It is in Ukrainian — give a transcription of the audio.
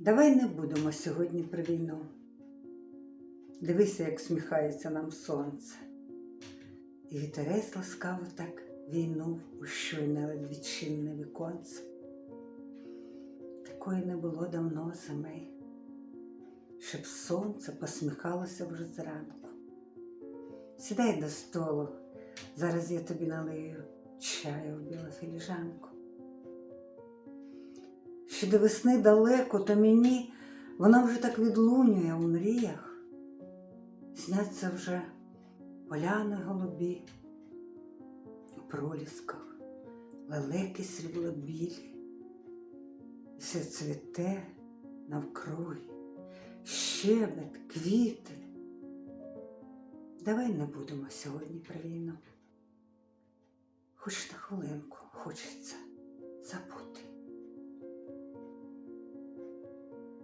Давай не будемо сьогодні про війну. Дивися, як сміхається нам сонце. І вітерець ласкаво так війнув у щойне ледь відчинне віконце. Такої не було давно зими, щоб сонце посміхалося вже зранку. Сідай до столу, зараз я тобі налию чаю в білу філіжанку. Ще до весни далеко, то мені вона вже так відлунює у мріях. Сняться вже поляни голубі, у пролісках, лелеки сріблобілі, все цвіте навкруги, щебет, квіти. Давай не будемо сьогодні про війну. Хоч на хвилинку хочеться.